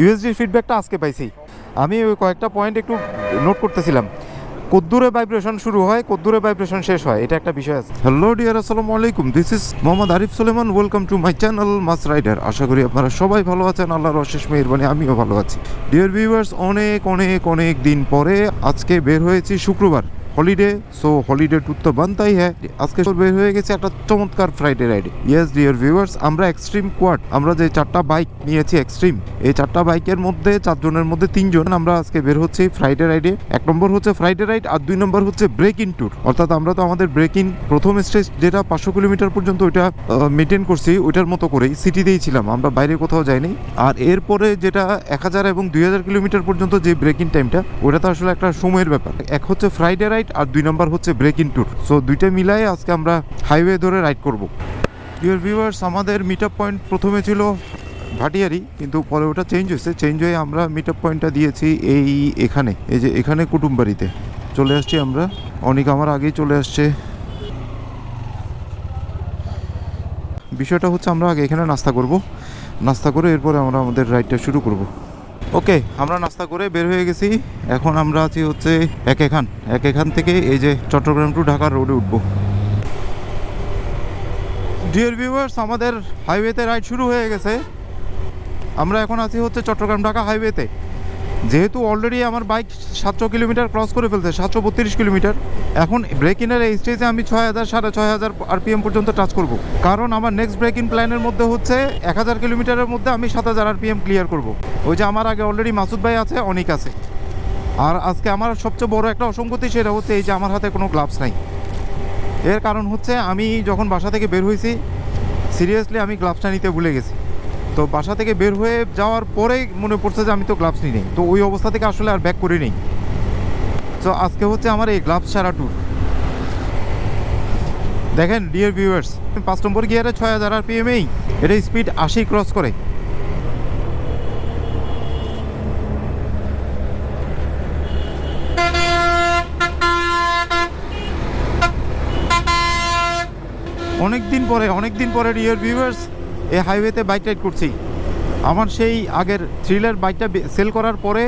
ইউএসডির ফিডব্যাকটা আজকে পাইছি। আমি ওই কয়েকটা পয়েন্ট একটু নোট করতেছিলাম। কদ্দূরে ভাইব্রেশন শুরু হয়, কদ্দূরে ভাইব্রেশন শেষ হয়, এটা একটা বিষয় আছে। হ্যালো ডিয়ার আসসালামু আলাইকুম। This is Mohammad Arif Suleman welcome to my channel mass rider আশা করি আপনারা সবাই ভালো আছেন। আল্লাহর অশেষ মেহরবানি, আমিও ভালো আছি। ডিয়ার ভিউয়ার্স অনেক অনেক অনেক দিন পরে আজকে বের হয়েছি শুক্রবার। হলিডে সো হলিডে ট্যুর তো বানতাই হ্যাঁ আজকে বের হয়ে গেছে একটা চমৎকার ফ্রাইডে রাইডে ইয়েস ডিয়ার ভিউয়ার্স আমরা এক্সট্রিম কোয়াড আমরা যে চারটা বাইক নিয়েছি এক্সট্রিম এই চারটা বাইকের মধ্যে চারজনের মধ্যে তিনজন আমরা আজকে বের হচ্ছি ফ্রাইডে রাইডে এক নম্বর হচ্ছে ফ্রাইডে রাইড আর দুই নম্বর হচ্ছে ব্রেক ইন ট্যুর অর্থাৎ আমরা তো আমাদের ব্রেক ইন প্রথম স্টেজ যেটা পাঁচশো কিলোমিটার পর্যন্ত ওইটা মেনটেন করছি, ওইটার মতো করেই সিটিতেই ছিলাম, আমরা বাইরে কোথাও যাইনি। আর এরপরে যেটা এক হাজার এবং দুই হাজার কিলোমিটার পর্যন্ত যে ব্রেক ইন টাইমটা ওটা তো আসলে একটা সময়ের ব্যাপার। এক হচ্ছে ফ্রাইডে রাইড আর দুই নম্বর হচ্ছে ব্রেক ইন ট্যুর। সো দুইটা মিলাই আজকে আমরা হাইওয়ে ধরে রাইড করব। ডিয়ার ভিউয়ার্স আমাদের মিট আপ পয়েন্ট প্রথমে ছিল ভাটিয়ারি, কিন্তু পরে ওটা চেঞ্জ হয়েছে। চেঞ্জ হয়ে আমরা মিট আপ পয়েন্টটা দিয়েছি এই এখানে, এই যে এখানে কুটুমবাড়িতে। চলে আসছি আমরা। অনেক আমার আগেই চলে আসছে। বিষয়টা হচ্ছে আমরা আগে এখানে নাস্তা করব। নাস্তা করে এরপরে আমরা আমাদের রাইডটা শুরু করব। ওকে আমরা নাস্তা করে বের হয়ে গেছি। এখন আমরা আছি হচ্ছে এক এখান এক এখান থেকে এই যে চট্টগ্রাম টু ঢাকার রোডে উঠবো। ডিয়ার ভিউয়ার্স আমাদের হাইওয়েতে রাইড শুরু হয়ে গেছে। আমরা এখন আছি হচ্ছে চট্টগ্রাম ঢাকা হাইওয়েতে যেহেতু অলরেডি আমার বাইক সাতশো কিলোমিটার ক্রস করে ফেলছে, সাতশো বত্রিশ কিলোমিটার, এখন ব্রেক ইনের এই স্টেজে আমি ছয় হাজার, সাড়ে ছয় হাজার আরপিএম পর্যন্ত টাচ করব। কারণ আমার নেক্সট ব্রেক ইন প্ল্যানের মধ্যে হচ্ছে এক হাজার কিলোমিটারের মধ্যে আমি সাত হাজার আরপিএম ক্লিয়ার করব। ওই যে আমার আগে অলরেডি মাসুদ ভাই আছে, অনেক আছে। আর আজকে আমার সবচেয়ে বড় একটা অসঙ্গতি সেটা হচ্ছে এই যে আমার হাতে কোনো গ্লাভস নাই। এর কারণ হচ্ছে আমি যখন বাসা থেকে বের হয়েছি সিরিয়াসলি আমি গ্লাভসটা নিতে ভুলে গেছি। তো বাসা থেকে বের হয়ে যাওয়ার পরেই মনে পড়ছে যে আমি তো গ্লাভস নিই নেই। তো ওই অবস্থা থেকে আসলে আর ব্যাক করি নেই তো আজকে হচ্ছে আমার এই গ্লাভস সারা ট্যুর দেখেন ডিয়ার ভিউয়ার্স পাঁচ নম্বর গিয়ারে ছয় হাজার আর পিএমেই এটা স্পিড আশি ক্রস করে। অনেক দিন পরে অনেক দিন পরে ডিয়ার ভিউয়ার্স এই হাইওয়েতে বাইক রাইড করছি। আমার সেই আগের থ্রিলার বাইকটা সেল করার পরে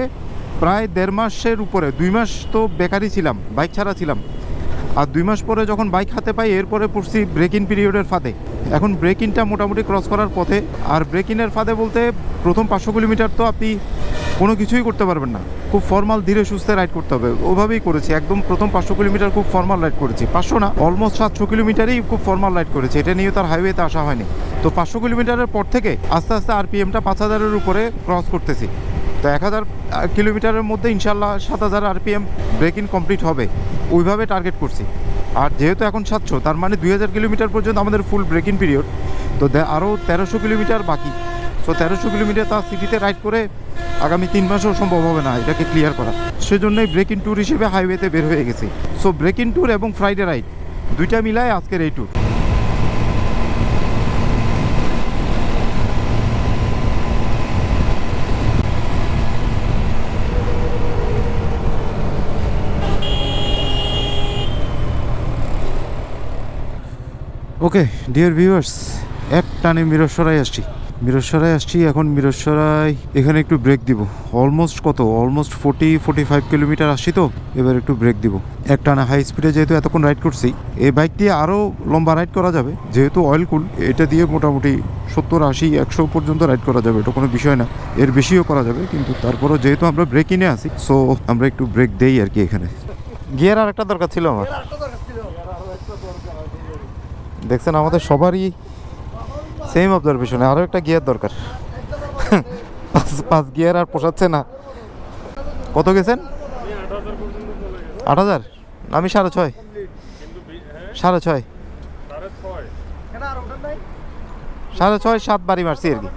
প্রায় দেড় মাসের উপরে, দুই মাস তো বেকারই ছিলাম বাইক ছাড়া ছিলাম। আর দুই মাস পরে যখন বাইক হাতে পাই, এরপরে পড়ছি ব্রেক ইন পিরিয়ডের ফাঁদে। এখন ব্রেক ইনটা মোটামুটি ক্রস করার পথে। আর ব্রেক ইনের ফাঁদে বলতে প্রথম পাঁচশো কিলোমিটার তো আপনি কোনো কিছুই করতে পারবেন না। খুব ফর্মাল ধীরে সুস্থে রাইড করতে হবে। ওভাবেই করেছি। একদম প্রথম পাঁচশো কিলোমিটার খুব ফর্মাল রাইড করেছি। পাঁচশো না অলমোস্ট সাতশো কিলোমিটারই খুব ফর্মাল রাইড করেছি। এটা নিয়ে তার হাইওয়েতে আসা হয়নি। তো পাঁচশো কিলোমিটারের পর থেকে আস্তে আস্তে আর আরপিএমটা পাঁচ হাজারের উপরে ক্রস করতেছি। তো এক হাজার কিলোমিটারের মধ্যে ইনশাল্লাহ সাত হাজার আর আরপিএম ব্রেক ইন কমপ্লিট হবে। ওইভাবে টার্গেট করছি। আর যেহেতু এখন সাতশো, তার মানে দুই হাজার কিলোমিটার পর্যন্ত আমাদের ফুল ব্রেক ইন পিরিয়ড তো আরও তেরোশো কিলোমিটার বাকি। সো তেরোশো কিলোমিটার তার সিটিতে রাইড করে আগামী তিন মাসেও সম্ভব হবে না এটাকে ক্লিয়ার করা। সেজন্যই ব্রেক ইন ট্যুর হিসেবে হাইওয়েতে বের হয়ে গেছি। সো ব্রেক ট্যুর এবং ফ্রাইডে রাইড দুইটা মিলায় আজকের এই ট্যুর ওকে ডিয়ার ভিউয়ার্স এক টানে মিরসরাই আসছি। মিরসরাই আসছি, এখন মিরসরাই এখানে একটু ব্রেক দিব। অলমোস্ট কত? Almost forty forty five kilometre আসছি তো, এবার একটু ব্রেক দিব। এক টানা হাই স্পিডে যেহেতু এতক্ষণ রাইড করছি, এই বাইক দিয়ে আরও লম্বা রাইড করা যাবে। যেহেতু অয়েল কুল এটা দিয়ে মোটামুটি সত্তর, আশি, একশো পর্যন্ত রাইড করা যাবে, এটা কোনো বিষয় না। এর বেশিও করা যাবে, কিন্তু তারপরও যেহেতু আমরা ব্রেক ইনে আসি সো আমরা একটু ব্রেক দেই আর কি এখানে। গিয়ার আর একটা দরকার ছিল আমার। দেখছেন, আমাদের সবারই সেম অবজারভেশন আরও একটা গিয়ার দরকার। পাঁচ পাঁচ গিয়ার আর পোষাচ্ছে না। কত গেছেন? আট হাজার। আমি সাড়ে ছয়। সাড়ে ছয়। সাড়ে ছয়, সাত বাড়ি মারছি আর কি।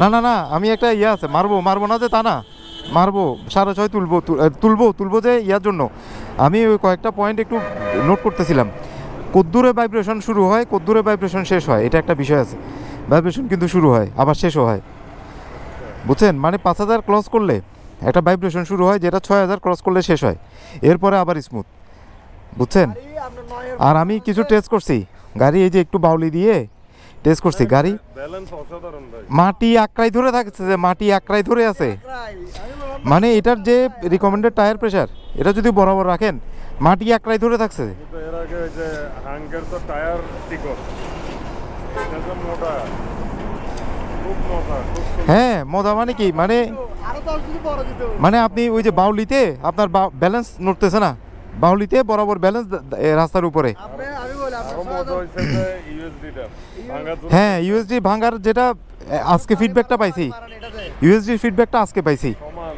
না না না, আমি একটা ইয়ে আছে, মারবো মারবো না যে তা না। মারবো, সাড়ে ছয় তুলবো তুলবো তুলবো যে ইয়ার জন্য। আমি ওই কয়েকটা পয়েন্ট একটু নোট করতেছিলাম। কদ্দূরে ভাইব্রেশন শুরু হয় কদ্দূরে ভাইব্রেশন শেষ হয়। এটা একটা বিষয় আছে। ভাইব্রেশন কিন্তু শুরু হয় আবার শেষও হয়। বুঝছেন? মানে পাঁচ হাজার ক্রস করলে একটা ভাইব্রেশন শুরু হয় যেটা ছয় হাজার ক্রস করলে শেষ হয়। এরপরে আবার স্মুথ বুঝছেন? আর আমি কিছু টেস্ট করছি। গাড়ি এই যে একটু বাউলি দিয়ে টেস্ট করছি। গাড়ি মাটি আঁকড়াই ধরে থাকছে যে মাটি আঁকড়াই ধরে আছে। মানে এটার যে রিকমেন্ডেড টায়ার প্রেশার এটা যদি বরাবর রাখেন মাটি আঁকড়াই ধরে থাকছে? এর আগে ওই যে হাঙ্গের তো টায়ার চিকন এটা তো মোটা। খুব মোটা হ্যাঁ মজা মানে কি? মানে মানে আপনি ওই যে বাউলিতে আপনার ব্যালেন্স নড়তেছে না? বাউলিতে বরাবর ব্যালেন্স রাস্তার উপরে। হ্যাঁ ইউএসডি ভাঙার যেটা আজকে ফিডব্যাকটা পাইছি। ইউএসডি ফিডব্যাকটা আজকে পাইছি।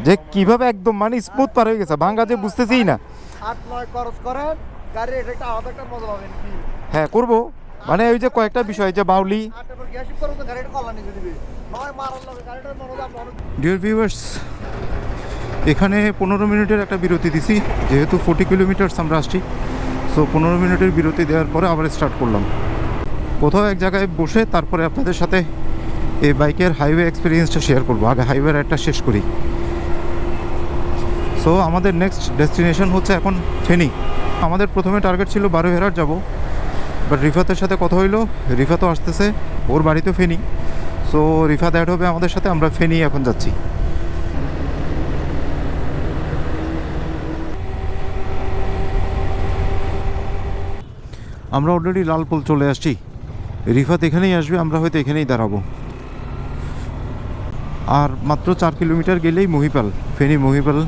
যে কীভাবে একদম মানে স্মুথ পার হয়ে গেছে। ভাঙ্গা যে বুঝতেছি না। আট নয় খরচ করেন গাড়ির এটা একটা আলাদা একটা মজা পাবেন কি? হ্যাঁ করব। মানে ওই যে কয়েকটা বিষয় যে বাউলি। ডিয়ার ভিউয়ার্স এখানে পনেরো মিনিটের একটা বিরতি দিছি যেহেতু ফোর্টি কিলোমিটার্স আমরা আসছি সো পনেরো মিনিটের বিরতি দেওয়ার পরে আবার স্টার্ট করলাম। কোথাও এক জায়গায় বসে তারপরে আপনাদের সাথে এই বাইকের হাইওয়ে এক্সপিরিয়েন্সটা শেয়ার করব। আগে হাইওয়ে রাইডটা শেষ করি। সো আমাদের নেক্সট ডেস্টিনেশন হচ্ছে এখন ফেনি। আমাদের প্রথমে টার্গেট ছিল বারো হেরার যাব। বাট রিফাতের সাথে কথা হইল। রিফাতও আসতেছে। ওর বাড়িতে ফেনি। সো রিফাত অ্যাড হবে আমাদের সাথে। আমরা ফেনি এখন যাচ্ছি। আমরা অলরেডি লালপুল চলে আসছি। রিফাত এখানেই আসবে। আমরা হয়তো এখানেই দাঁড়াবো। আর মাত্র চার কিলোমিটার গেলেই মহিপাল। ফেনি মহিপাল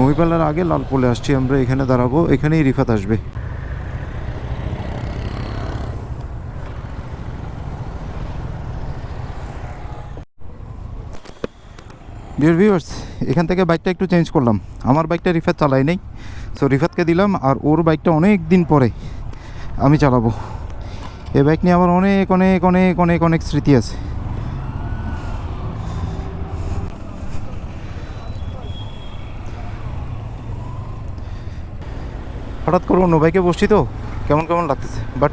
মহিপালের আগে লালপুলে আসছি, আমরা এখানে দাঁড়াবো, এখানেই রিফাত আসবে। ডিয়ার ভিউয়ার্স এখান থেকে বাইকটা একটু চেঞ্জ করলাম। আমার বাইকটা রিফাত চালাই নেই। সো রিফাতকে দিলাম, আর ওর বাইকটা অনেক দিন পরে আমি চালাবো। এই বাইক নিয়ে আমার অনেক অনেক অনেক অনেক অনেক স্মৃতি আছে। হঠাৎ করে অন্য বাইকে বসছি তো, কেমন কেমন লাগতেছে? বাট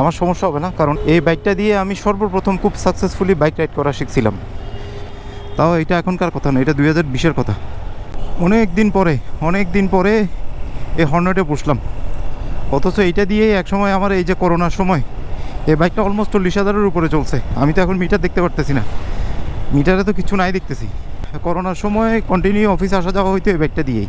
আমার সমস্যা হবে না, কারণ এই বাইকটা দিয়ে আমি সর্বপ্রথম খুব সাকসেসফুলি বাইক রাইড করা শিখছিলাম। তাও এটা এখনকার কথা না, এটা দুই হাজার বিশের কথা। অনেক দিন পরে, অনেক দিন পরে এই হর্নেটে বসলাম। অথচ এইটা দিয়ে একসময় আমার এই যে করোনার সময়, এই বাইকটা অলমোস্ট চল্লিশ হাজারের উপরে চলছে। আমি তো এখন মিটার দেখতে পারতেছি না। মিটারে তো কিছু নাই দেখতেছি। করোনার সময় কন্টিনিউ অফিস আসা যাওয়া হইতো এই বাইকটা দিয়েই।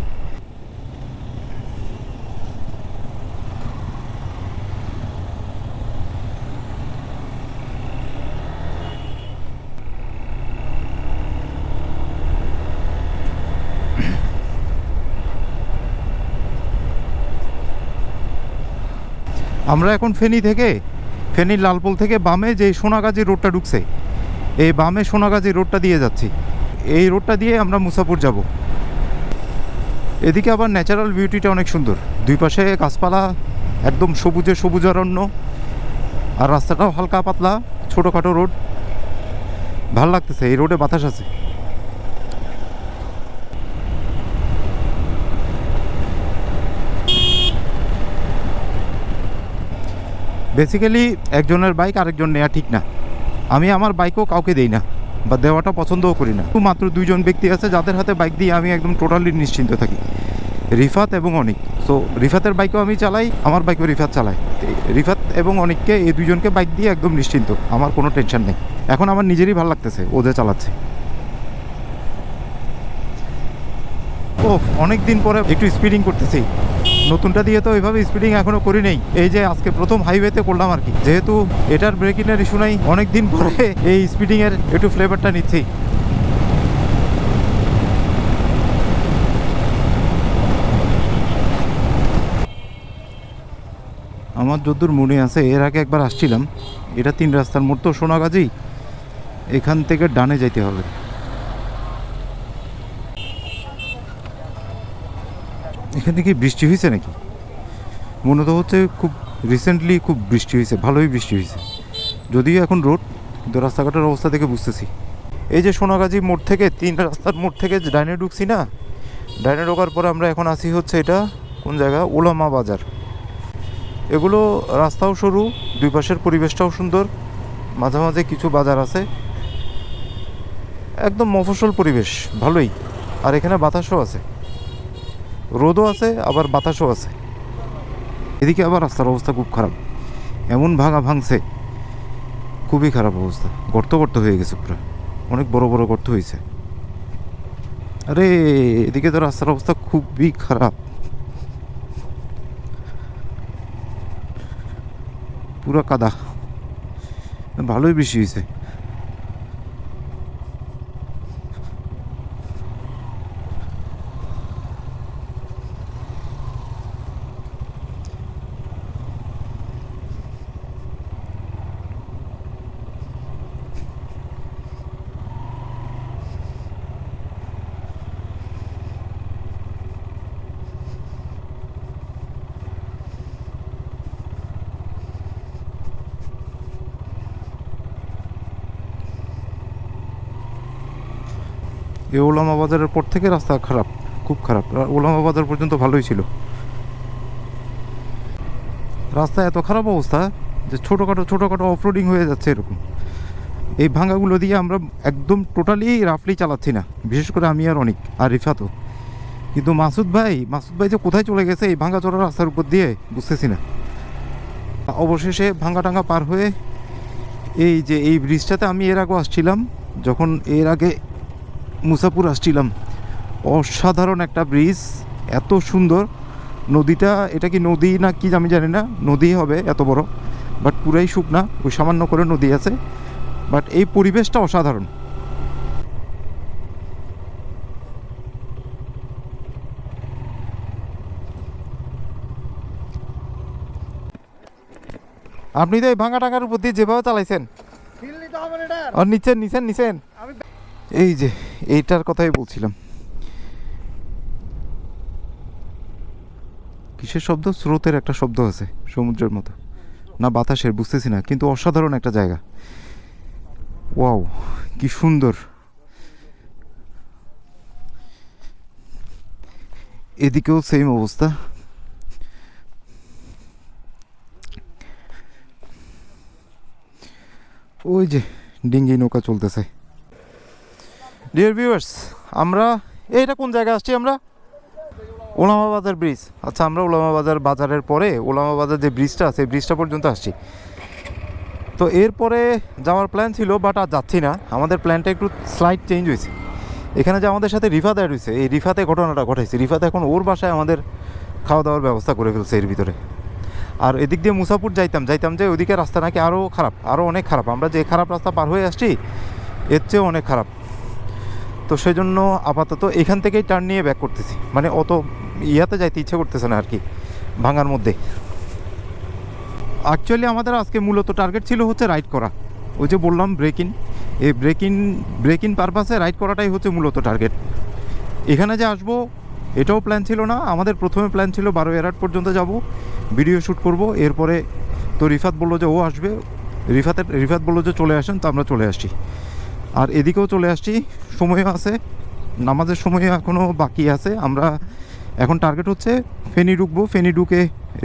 আমরা এখন ফেনী থেকে, ফেনীর লালপুল থেকে বামে যে সোনাগাজী রোডটা ঢুকছে, এই বামে সোনাগাজী রোডটা দিয়ে যাচ্ছি। এই রোডটা দিয়ে আমরা মুসাপুর যাব। এদিকে আবার ন্যাচারাল বিউটিটা অনেক সুন্দর। দুই পাশে গাছপালা, একদম সবুজে সবুজ অরণ্য আর রাস্তাটাও হালকা পাতলা, ছোটোখাটো রোড। ভালো লাগতেছে, এই রোডে বাতাস আছে। বেসিক্যালি একজনের বাইক আরেকজন নেওয়া ঠিক না। আমি আমার বাইকও কাউকে দেই না, বা দেওয়াটা পছন্দও করি না। মাত্র দুইজন ব্যক্তি আছে, যাদের হাতে বাইক দিয়ে আমি একদম টোটালি নিশ্চিন্ত থাকি। রিফাত এবং অনিক। সো রিফাতের বাইকও আমি চালাই, আমার বাইকও রিফাত চালাই রিফাত এবং অনিককে এই দুজনকে বাইক দিয়ে একদম নিশ্চিন্ত, আমার কোনো টেনশন নেই। এখন আমার নিজেরই ভালো লাগতেছে ওদের চালাচ্ছে। ও অনেক দিন পরে একটু স্পিডিং করতেছি। নতুনটা দিয়ে তো ওইভাবে স্পিডিং এখনও করি নেই এই যে আজকে প্রথম হাইওয়েতে করলাম আর কি। যেহেতু এটার ব্রেকিংয়ের ইস্যু নাই অনেক দিন পরে এই স্পিডিং এর একটু ফ্লেভারটা নিচ্ছি। আমার যদ্দূর মনে আছে, এর আগে একবার আসছিলাম। এটা তিন রাস্তার মোড় তো, সোনাগাজী। এখান থেকে ডানে যাইতে হবে। এখানে কি বৃষ্টি হয়েছে নাকি? মনে তো হচ্ছে খুব রিসেন্টলি খুব বৃষ্টি হয়েছে, ভালোই বৃষ্টি হয়েছে। যদিও এখন রোড কিন্তু রাস্তাঘাটের অবস্থা দেখে বুঝতেছি। এই যে সোনাগাজী মোড় থেকে, তিন রাস্তার মোড় থেকে ডাইনে ঢুকছি না, ডাইনে ঢোকার পরে আমরা এখন আসি হচ্ছে এটা, কোন জায়গা? ওলামা বাজার। এগুলো রাস্তাও সরু, দুই পাশের পরিবেশটাও সুন্দর, মাঝে মাঝে কিছু বাজার আছে। একদম মফস্বল পরিবেশ, ভালোই। আর এখানে বাতাসও আছে। রোদও আছে, আবার বাতাসও আছে। এদিকে আবার রাস্তার অবস্থা খুব খারাপ। এমন ভাঙা ভাঙছে, খুবই খারাপ অবস্থা। গর্ত গর্ত হয়ে গেছে পুরো। অনেক বড় বড় গর্ত হয়েছে। আরে, এদিকে তো রাস্তার অবস্থা খুবই খারাপ। পুরো কাদা। ভালোই বেশি হয়েছে। এই ওলামা বাজারের পর থেকে রাস্তা খারাপ, খুব খারাপ। ওলামা বাজার পর্যন্ত ভালোই ছিল। রাস্তা এত খারাপ অবস্থা যে ছোটোখাটো ছোটোখাটো অফরোডিং হয়ে যাচ্ছে এরকম। এই ভাঙাগুলো দিয়ে আমরা একদম টোটালি রাফলি চালাচ্ছি না। বিশেষ করে আমি আর অনেক আর রিফাতও। কিন্তু মাসুদ ভাই মাসুদ ভাই যে কোথায় চলে গেছে এই ভাঙা চড়া রাস্তার উপর দিয়ে বুঝতেছি না। অবশেষে ভাঙ্গা টাঙ্গা পার হয়ে এই যে এই ব্রিজটাতে আমি এর আগেও আসছিলাম। যখন এর আগে মুসাপুর আসছিলাম। অসাধারণ একটা ব্রিজ এত সুন্দর। নদীটা এটা কি নদী না কি আমি জানি না নদী হবে এত বড় বাট পুরাই শুকনা ওই সামান্য করে নদী আছে বাট এই পরিবেশটা অসাধারণ। আপনি তো এই ভাঙা টাকার উপর দিয়ে যেভাবে চালাইছেন। আর নিচেন নিচেন নিচেন আমি এই যে, এইটার কথাই বলছিলাম। কিসের শব্দ? স্রোতের একটা শব্দ আছে, সমুদ্রের মতো। না, বাতাসের, বুঝতেছি না, কিন্তু অসাধারণ একটা জায়গা। ওয়াও, কি সুন্দর। এদিকেও সেম অবস্থা। ওই যে, ডিঙ্গি নৌকা চলতেছে। ডিয়ার ভিউয়ার্স আমরা এইটা কোন জায়গায় আসছি আমরা? ওলামা বাজার ব্রিজ আচ্ছা আমরা ওলামা বাজার বাজারের পরে ওলামা বাজার যে ব্রিজটা আছে ব্রিজটা পর্যন্ত আসছি। তো এরপরে যাওয়ার প্ল্যান ছিল বাট আর যাচ্ছি না। আমাদের প্ল্যানটা একটু স্লাইড চেঞ্জ হয়েছে। এখানে যে আমাদের সাথে রিফাত অ্যাড হয়েছে, এই রিফাতে ঘটনাটা ঘটাইছে। রিফাত এখন ওর বাসায় আমাদের খাওয়া দাওয়ার ব্যবস্থা করে ফেলছে এর ভিতরে। আর এদিক দিয়ে মুসাপুর যাইতাম যাইতাম যে ওদিকে রাস্তা নাকি আরও খারাপ আরও অনেক খারাপ। আমরা যে খারাপ রাস্তা পার হয়ে আসছি, এর চেয়েও অনেক খারাপ। তো সেই জন্য আপাতত এখান থেকেই টার্ন নিয়ে ব্যাক করতেছি। মানে অত ইয়াতে যাইতে ইচ্ছে করতেছে না আর কি ভাঙার মধ্যে। অ্যাকচুয়ালি আমাদের আজকে মূলত টার্গেট ছিল হচ্ছে রাইড করা। ওই যে বললাম ব্রেক এই ব্রেক ব্রেক পারপাসে রাইড করাটাই হচ্ছে মূলত টার্গেট এখানে যে আসব, এটাও প্ল্যান ছিল না। আমাদের প্রথমে প্ল্যান ছিল বারো এরাট পর্যন্ত যাব। ভিডিও শ্যুট করব। এরপরে তো রিফাত বলল যে ও আসবে। রিফাতের, রিফাত বলল যে চলে আসেন, তো আমরা চলে আসছি আর এদিকেও চলে আসছি। সময়ও আছে, নামাজের সময় এখনও বাকি আছে। আমরা এখন টার্গেট হচ্ছে ফেনি ঢুকবো। ফেনি ঢুকে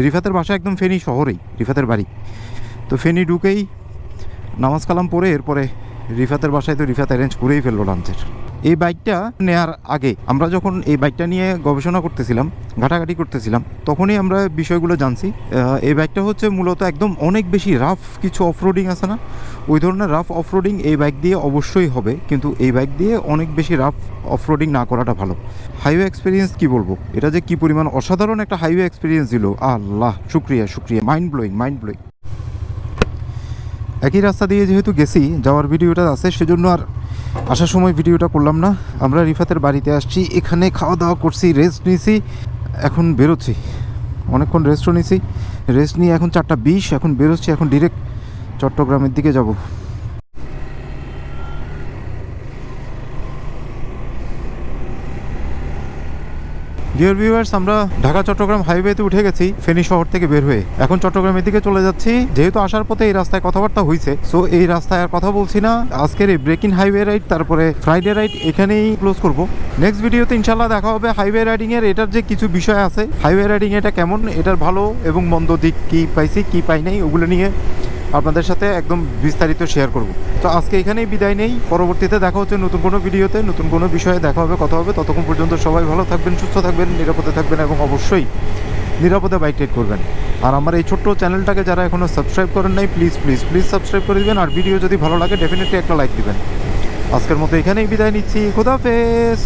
রিফাতের বাসা একদম ফেনি শহরেই, রিফাতের বাড়ি। তো ফেনি ঢুকেই নামাজ কালাম পরে এরপরে রিফাতের বাসায় তো রিফাত অ্যারেঞ্জ করেই ফেলল লাঞ্চের এই বাইকটা নেয়ার আগে আমরা যখন এই বাইকটা নিয়ে গবেষণা করতেছিলাম, ঘাটাঘাটি করতেছিলাম, তখনই আমরা বিষয়গুলো জানছি। এই বাইকটা হচ্ছে মূলত একদম অনেক বেশি রাফ কিছু অফরোডিং আছে না? ওই ধরনের রাফ অফরোডিং এই বাইক দিয়ে অবশ্যই হবে, কিন্তু এই বাইক দিয়ে অনেক বেশি রাফ অফরোডিং না করাটা ভালো। হাইওয়ে এক্সপিরিয়েন্স কি বলব? এটা যে কি পরিমাণ অসাধারণ একটা হাইওয়ে এক্সপিরিয়েন্স দিল। আল্লাহ, শুক্রিয়া শুক্রিয়া। মাইন্ড ব্লোয়িং মাইন্ড ব্লোয়িং একই রাস্তা দিয়ে যেহেতু গেছি, যাওয়ার ভিডিওটা আছে, সেজন্য আর আসার সময় ভিডিওটা করলাম না। আমরা রিফাতের বাড়িতে আসছি, এখানে খাওয়া দাওয়া করছি রেস্ট নিয়েছি এখন বেরোচ্ছি। অনেকক্ষণ রেস্টও নিয়েছি রেস্ট নিয়ে এখন চারটা বিশ, এখন বেরোচ্ছি, এখন ডিরেক্ট চট্টগ্রামের দিকে যাব। ডিয়ার ভিউয়ার্স আমরা ঢাকা, চট্টগ্রাম হাইওয়েতে উঠে গেছি, ফেনী শহর থেকে বের হয়ে। এখন চট্টগ্রামের দিকে চলে যাচ্ছি, যেহেতু আসার পথে এই রাস্তায় কথাবার্তা হয়েছে সো এই রাস্তায় আর কথা বলছি না। আজকের এই ব্রেকিং হাইওয়ে রাইড তারপরে ফ্রাইডে রাইড এখানেই ক্লোজ করব। নেক্সট ভিডিওতে ইনশাল্লাহ দেখা হবে হাইওয়ে রাইডিং এর, এটার যে কিছু বিষয় আছে হাইওয়ে রাইডিং এটা কেমন, এটার ভালো এবং মন্দ দিক কি পাইছি, কি পাই নাই, ওগুলো নিয়ে। আপনাদের সাথে একদম বিস্তারিত শেয়ার করব। তো আজকে এখানেই বিদায় নেই। পরবর্তীতে দেখা হচ্ছে নতুন কোনো ভিডিওতে, নতুন কোনো বিষয়ে দেখা হবে, কথা হবে। ততক্ষণ পর্যন্ত সবাই ভালো থাকবেন, সুস্থ থাকবেন, নিরাপদে থাকবেন এবং অবশ্যই নিরাপদে বাইক রাইড করবেন। আর আমার এই ছোট্ট চ্যানেলটাকে যারা এখনও সাবস্ক্রাইব করেন নাই প্লিজ প্লিজ প্লিজ সাবস্ক্রাইব করে দিবেন। আর ভিডিও যদি ভালো লাগে ডেফিনেটলি একটা লাইক দিবেন। আজকের মতো এখানেই বিদায় নিচ্ছি। খুদাফেজ